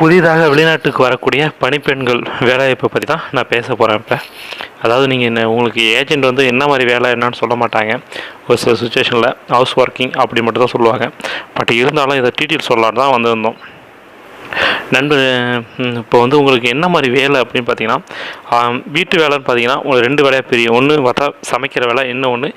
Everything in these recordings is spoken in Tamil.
புதிதாக வெளிநாட்டுக்கு வரக்கூடிய பணிப்பெண்கள் வேலைவாய்ப்பை பற்றி தான் நான் பேச போகிறேன் இப்போ. அதாவது நீங்கள் என்ன உங்களுக்கு ஏஜென்ட் வந்து என்ன மாதிரி வேலை என்னன்னு சொல்ல மாட்டாங்க. ஒரு சில சுச்சுவேஷனில் ஹவுஸ் ஒர்க்கிங் அப்படி மட்டும் தான் சொல்லுவாங்க. பட் இருந்தாலும் இதை டீட்டெயில் சொல்லலாம் தான் வந்திருந்தோம். நண்பர் இப்போ வந்து உங்களுக்கு என்ன மாதிரி வேலை அப்படின்னு பார்த்தீங்கன்னா வீட்டு வேலைன்னு பார்த்தீங்கன்னா உங்களுக்கு ரெண்டு வேலையாக பிரியும். ஒன்று பார்த்தா சமைக்கிற வேலை இன்னொன்று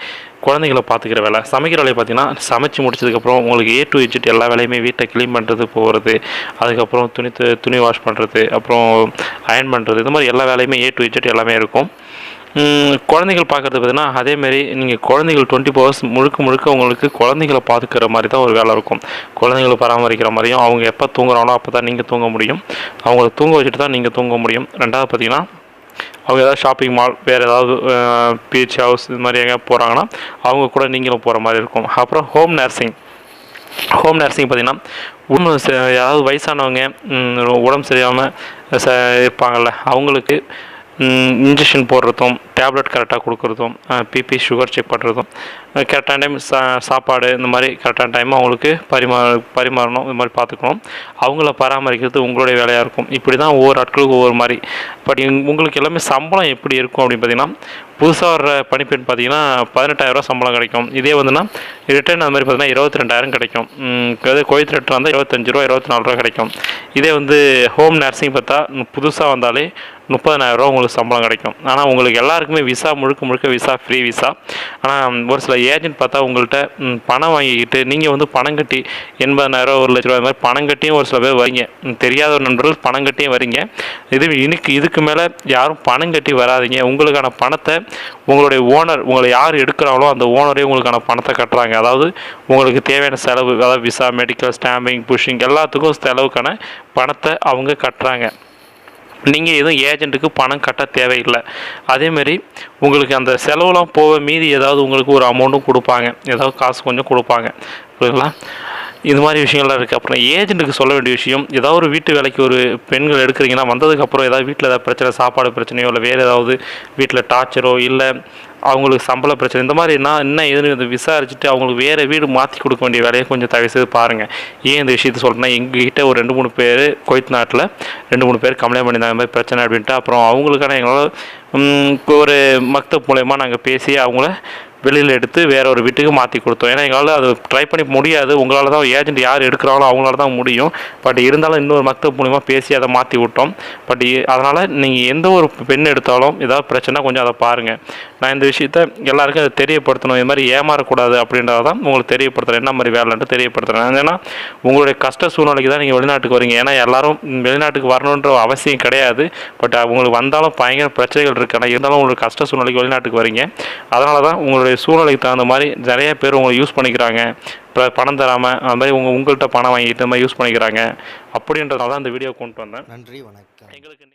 குழந்தைங்கள பார்த்துக்கிற வேலை. சமைக்கிற வேலையை பார்த்தீங்கன்னா சமைச்சு முடிச்சதுக்கப்புறம் உங்களுக்கு ஏ டு இஜிட் எல்லா வேலையுமே வீட்டை க்ளீன் பண்ணுறது போகிறது அதுக்கப்புறம் துணி து- துணி வாஷ் பண்ணுறது அப்புறம் அயர்ன் பண்ணுறது இது மாதிரி எல்லா வேலையுமே ஏ டு இஜிட் எல்லாமே இருக்கும். குழந்தைகள் பார்க்குறது பார்த்தீங்கன்னா அதேமாரி நீங்கள் குழந்தைகள் டுவெண்ட்டி ஹவர்ஸ் முழுக்க முழுக்க உங்களுக்கு குழந்தைகளை பார்த்துக்கிற மாதிரி தான் ஒரு வேலை இருக்கும். குழந்தைங்களை பராமரிக்கிற மாதிரியும் அவங்க எப்போ தூங்குறாங்களோ அப்போ தான் நீங்கள் தூங்க முடியும். அவங்கள தூங்க வச்சுட்டு தான் நீங்கள் தூங்க முடியும். ரெண்டாவது பார்த்தீங்கன்னா அவங்க ஏதாவது ஷாப்பிங் மால் வேறு ஏதாவது பீச் ஹவுஸ் இது மாதிரி எங்கே போகிறாங்கன்னா அவங்க கூட நீங்களும் போகிற மாதிரி இருக்கும். அப்புறம் ஹோம் நர்சிங் ஹோம் நர்சிங் பார்த்தீங்கன்னா உடம்பு ச- யாராவது வயசானவங்க உடம்பு சரியாமல் ச இருப்பாங்கள்ல அவங்களுக்கு இன்ஜெக்ஷன் போடுறதும் டேப்லெட் கரெக்டாக கொடுக்குறதும் பிபி சுகர் செக் பண்ணுறதும் கரெக்டான டைம் சா சாப்பாடு இந்த மாதிரி கரெக்டான டைம் அவங்களுக்கு பரிமா பரிமாறணும் இது மாதிரி பார்த்துக்கணும். அவங்கள பராமரிக்கிறது உங்களுடைய வேலையாக இருக்கும். இப்படி தான் ஒவ்வொரு ஆட்களுக்கும் ஒவ்வொரு மாதிரி. பட் உங்களுக்கு எல்லாமே சம்பளம் எப்படி இருக்கும் அப்படின்னு பார்த்தீங்கன்னா புதுசாக வர்ற பணிப்பெண் பார்த்தீங்கன்னா பதினெட்டாயிரரூவா சம்பளம் கிடைக்கும். இதே வந்துன்னா ரிட்டர்ன் அந்த மாதிரி பார்த்தீங்கன்னா இருபத்தி ரெண்டாயிரம் கிடைக்கும் அதாவது அதே கோயத் ரிட்டர்ன் வந்தால் இருபத்தஞ்சு ரூபா இருபத்தி நாலு ரூபா கிடைக்கும். இதே வந்து ஹோம் நர்சிங் பார்த்தா புதுசாக வந்தாலே முப்பதனாயிரரூவா உங்களுக்கு சம்பளம் கிடைக்கும். ஆனால் உங்களுக்கு எல்லாருக்குமே விசா முழுக்க முழுக்க விசா ஃப்ரீ விசா ஆனால் ஒரு சில ஏஜென்ட் பார்த்தா உங்கள்கிட்ட பணம் வாங்கிக்கிட்டு நீங்கள் வந்து பணம் கட்டி எண்பதாயிரம் ஒரு லட்ச ரூபாய் மாதிரி பணம் கட்டியும் ஒரு சில பேர் வரீங்க. தெரியாத ஒரு நண்பர்கள் பணம் கட்டியும் வரீங்க. இது இதுக்கு இதுக்கு மேலே யாரும் பணம் கட்டி வராதீங்க. உங்களுக்கான பணத்தை உங்களுடைய ஓனர் உங்களை யார் எடுக்கிறாங்களோ அந்த ஓனரே உங்களுக்கான பணத்தை கட்டுறாங்க. அதாவது உங்களுக்கு தேவையான செலவு அதாவது விசா மெடிக்கல் ஸ்டாம்பிங் புஷிங் எல்லாத்துக்கும் செலவுக்கான பணத்தை அவங்க கட்டுறாங்க. நீங்கள் எதுவும் ஏஜென்ட்டுக்கு பணம் கட்ட தேவையில்லை. அதேமாரி உங்களுக்கு அந்த செலவுலாம் போக மீதி ஏதாவது உங்களுக்கு ஒரு அமௌண்ட்டும் கொடுப்பாங்க. ஏதாவது காசு கொஞ்சம் கொடுப்பாங்க. புரியுங்களா இது மாதிரி விஷயங்கள்லாம் இருக்குது அப்புறம் ஏஜென்ட்டுக்கு சொல்ல வேண்டிய விஷயம் ஏதாவது ஒரு வீட்டு வேலைக்கு ஒரு பெண்கள் எடுக்கிறீங்கன்னா வந்ததுக்கப்புறம் ஏதாவது வீட்டில் ஏதாவது பிரச்சனை சாப்பாடு பிரச்சனையோ இல்லை வேறு ஏதாவது வீட்டில் டார்ச்சரோ இல்லை அவங்களுக்கு சம்பள பிரச்சனை இந்த மாதிரி என்ன என்ன ஏதுன்னு இதை விசாரிச்சுட்டு அவங்களுக்கு வேறு வீடு மாற்றி கொடுக்க வேண்டிய வேலையை கொஞ்சம் தயவு செய்து பாருங்கள் ஏன் இந்த விஷயத்தை சொல்கிறேன்னா எங்ககிட்ட ஒரு ரெண்டு மூணு பேர் கொய்த் நாட்டில் ரெண்டு மூணு பேர் கம்ப்ளைண்ட் பண்ணியிருந்தாங்க மாதிரி பிரச்சனை அப்படின்ட்டு. அப்புறம் அவங்களுக்கான எங்களால் ஒரு மக்தப் மூலயமா நாங்கள் பேசி அவங்கள வெளியில் எடுத்து வேற ஒரு வீட்டுக்கு மாற்றி கொடுத்தோம். ஏன்னா எங்களால் அது ட்ரை பண்ணி முடியாது. உங்களால் தான் ஏஜென்ட் யார் எடுக்கிறாங்களோ அவங்களால தான் முடியும். பட் இருந்தாலும் இன்னொரு மக்தப் மூலிமா பேசி அதை மாற்றி விட்டோம். பட் அதனால் நீங்கள் எந்த ஒரு பெண் எடுத்தாலும் ஏதாவது பிரச்சனை கொஞ்சம் அதை பாருங்கள் நான் இந்த விஷயத்த எல்லாருக்கும் அதை தெரியப்படுத்தணும். இது மாதிரி ஏமாறக்கூடாது அப்படின்றத தான் உங்களுக்கு தெரியப்படுத்துகிறேன் என்ன மாதிரி வேலைன்ட்டு தெரியப்படுத்துகிறேன் ஏன்னா உங்களுடைய கஷ்ட சூழ்நிலைக்கு தான் நீங்கள் வெளிநாட்டுக்கு வரீங்க. ஏன்னா எல்லாரும் வெளிநாட்டுக்கு வரணுன்ற அவசியம் கிடையாது. பட் உங்களுக்கு வந்தாலும் பயங்கர பிரச்சனைகள் இருக்குது ஆனால் இருந்தாலும் உங்களுக்கு கஷ்ட சூழ்நிலைக்கு வெளிநாட்டுக்கு வரீங்க. அதனால தான் உங்களுடைய சூழ்நிலைக்கு தகுந்த மாதிரி நிறைய பேர் உங்களை யூஸ் பண்ணிக்கிறாங்க. இப்போ பணம் தராமல் அது மாதிரி உங்கள் உங்கள்கிட்ட பணம் வாங்கிட்டு இந்த மாதிரி யூஸ் பண்ணிக்கிறாங்க. அப்படின்றதால தான் இந்த வீடியோ கொண்டு வந்தேன். நன்றி வணக்கம். எங்களுக்கு